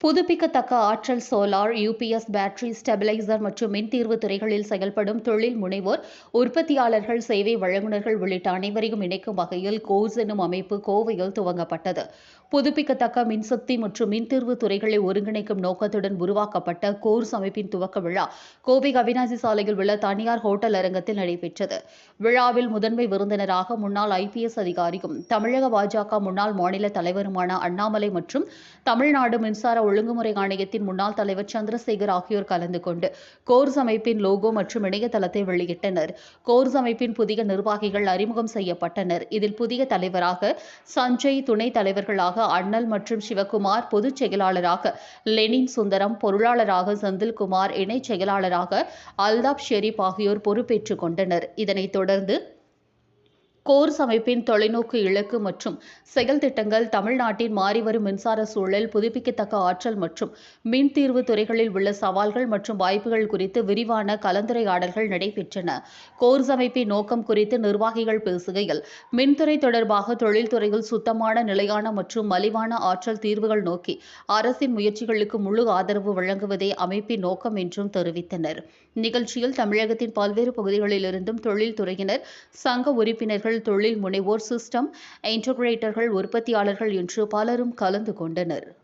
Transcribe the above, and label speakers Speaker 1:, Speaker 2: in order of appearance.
Speaker 1: புதுப்பிக்கத்தக்க ஆற்றல் solar UPS battery stabiliser மற்றும் மின் தீர்வு துறைகளில் செயல்படும் தொழில் முனைவோர் உற்பத்தியாளர்கள் சேவை வழங்குநர்கள் உள்ளிட்ட அனைவரையும் இணைக்கும் வகையில் கோர்ஸ் எனும் அமைப்பு கோவையில் துவங்கப்பட்டது. புதுப்பிக்கத்தக்க மின்சக்தி மற்றும் மின்தீர்வு துறைகளை ஒருங்கிணைக்கும் நோக்கத்துடன் உருவாக்கப்பட்ட கோர்ஸ் அமைப்பின் துவக்க விழா கோவை அவினாசி சாலையில் உள்ள தனியார் ஹோட்டல் அரங்கத்தில் நடைபெற்றது. விழாவில் முதன்மை விருந்தினராக முன்னாள் ஐபிஎஸ் அதிகாரியும் தமிழக பாஜக முன்னாள் மாநில தலைவருமான அண்ணாமலை மற்றும் தமிழ்நாடு மின்சார ஒழுங்குமுறை ஆணையத்தின் முன்னாள் தலைவர் சந்திரசேகர் ஆகியோர் கலந்து கொண்டு கோர்ஸ் அமைப்பின் லோகோ மற்றும் இணையதளத்தை வெளியிட்டனர். கோர்ஸ் அமைப்பின் புதிய நிர்வாகிகள் அறிமுகம் செய்யப்பட்டனர். இதில் புதிய தலைவராக சஞ்சய் துணைத் தலைவர்களாக அண்ணல் மற்றும் சிவகுமார் பொதுச் செயலாளராக லெனின் சுந்தரம் பொருளாளராக செந்தில்குமார் இணைச் செயலாளராக அல்தாப் ஷெரீப் ஆகியோர் பொறுப்பேற்றுக் கொண்டனர். இதனைத் தொடர்ந்து கோர்ஸ் அமைப்பின் தொலைநோக்கு இலக்கு மற்றும் செயல் திட்டங்கள் தமிழ்நாட்டின் மாறிவரும் மின்சார சூழல் புதுப்பிக்கத்தக்க ஆற்றல் மற்றும் மின் தீர்வு துறைகளில் உள்ள சவால்கள் மற்றும் வாய்ப்புகள் குறித்து விரிவான கலந்துரையாடல்கள் நடைபெற்றன. கோர்ஸ் அமைப்பின் நோக்கம் குறித்து நிர்வாகிகள் பேசுகையில் மின்துறை தொடர்பாக தொழில்துறையில் சுத்தமான நிலையான மற்றும் மலிவான ஆற்றல் தீர்வுகள் நோக்கி அரசின் முயற்சிகளுக்கு முழு ஆதரவு வழங்குவதே அமைப்பின் நோக்கம் என்றும் தெரிவித்தனர். நிகழ்ச்சியில் தமிழகத்தின் பல்வேறு பகுதிகளிலிருந்தும் தொழில்துறையினர் சங்க உறுப்பினர்கள் தொழில் முனைவோர் சிஸ்டம் இன்டகிரேட்டர்கள் உற்பத்தியாளர்கள் என்று பலரும் கலந்து கொண்டனர்.